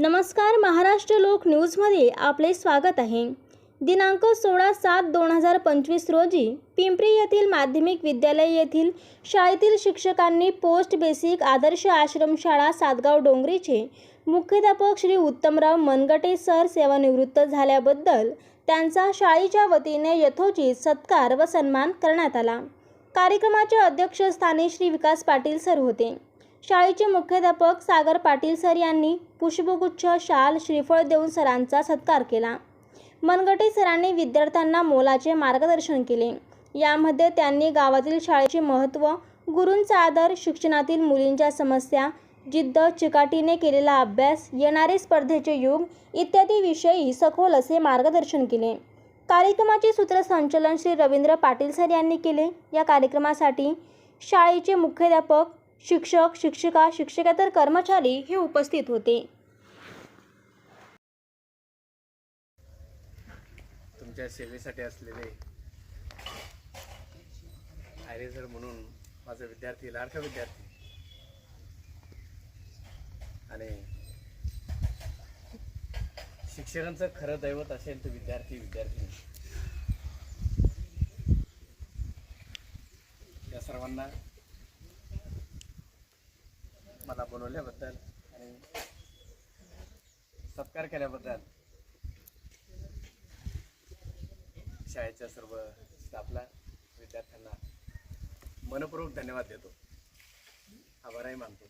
नमस्कार महाराष्ट्र लोक न्यूजमध्ये आपले स्वागत आहे. दिनांक सोळा सात दोन हजार पंचवीस रोजी पिंपरी येथील माध्यमिक विद्यालय येथील शाळेतील शिक्षकांनी पोस्ट बेसिक आदर्श आश्रमशाळा सातगाव डोंगरीचे मुख्याध्यापक श्री उत्तमराव मनगटे सर सेवानिवृत्त झाल्याबद्दल त्यांचा शाळेच्या वतीने यथोचित सत्कार व सन्मान करण्यात आला. कार्यक्रमाच्या अध्यक्षस्थानी श्री विकास पाटील सर होते. शाळेचे मुख्याध्यापक सागर पाटील सर यांनी पुष्पगुच्छ शाल श्रीफळ देऊन सरांचा सत्कार केला. मनगटे सरांनी विद्यार्थ्यांना मोलाचे मार्गदर्शन केले. यामध्ये त्यांनी गावातील शाळेचे महत्त्व गुरूंचा आदर शिक्षणातील मुलींच्या समस्या जिद्द चिकाटीने केलेला अभ्यास येणारे स्पर्धेचे युग इत्यादी विषयी सखोल असे मार्गदर्शन केले. कार्यक्रमाचे सूत्रसंचलन श्री रवींद्र पाटील सर यांनी केले. या कार्यक्रमासाठी शाळेचे मुख्याध्यापक शिक्षक शिक्षिका शिक्षकेतर कर्मचारी हे उपस्थित होते. तुमच्या सेवेसाठी असलेले आयरे सर म्हणून माझा विद्यार्थी लाडका विद्यार्थी आणि शिक्षकांचं खरं दैवत असेल तर विद्यार्थी विद्यार्थी. या सर्वांना मला बोलवल्याबद्दल आणि सत्कार केल्याबद्दल शाळेच्या सर्व स्टाफला विद्यार्थ्यांना मनपूर्वक धन्यवाद देतो. आभारही मानतो.